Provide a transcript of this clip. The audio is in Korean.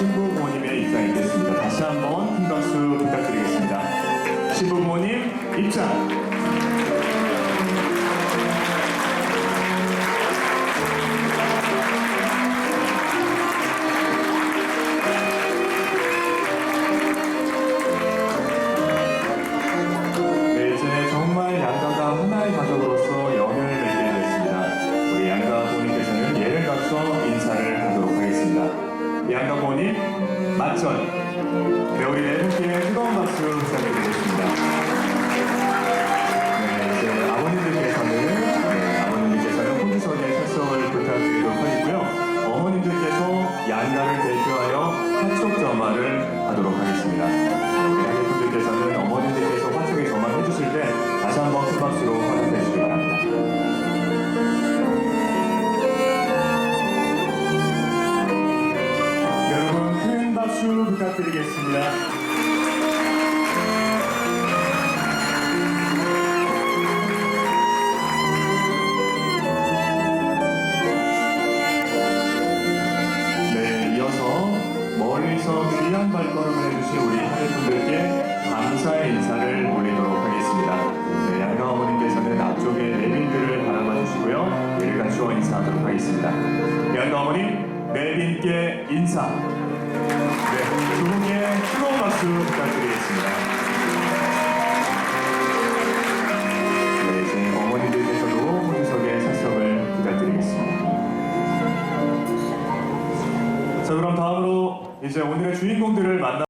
Simple 맞전 네, 우리 네 분께 뜨거운 박수 부탁드리겠습니다. 네, 이제 아버님들께서는 네, 아버님들께서는 혼주석에 출석을 부탁드리도록 하겠고요. 어머님들께서 양가를 대표하여 화촉 점화를 하도록 하겠습니다. 네, 부탁드리겠습니다. 네, 귀한 발걸음을 해주신 우리 하객분들께 감사의 인사를 올리도록 하겠습니다. 네, 양가 어머님께서는 앞쪽에 내빈들을 바라봐 주시고요. 이를 갖추어 인사하도록 하겠습니다. 양가 어머님, 내빈께 인사. 네, 두 분께 뜨거운 박수 부탁드리겠습니다. 네, 이제 어머니들께서도 혼석에 살석을 부탁드리겠습니다. 자, 그럼 다음으로 이제 오늘의 주인공들을 만나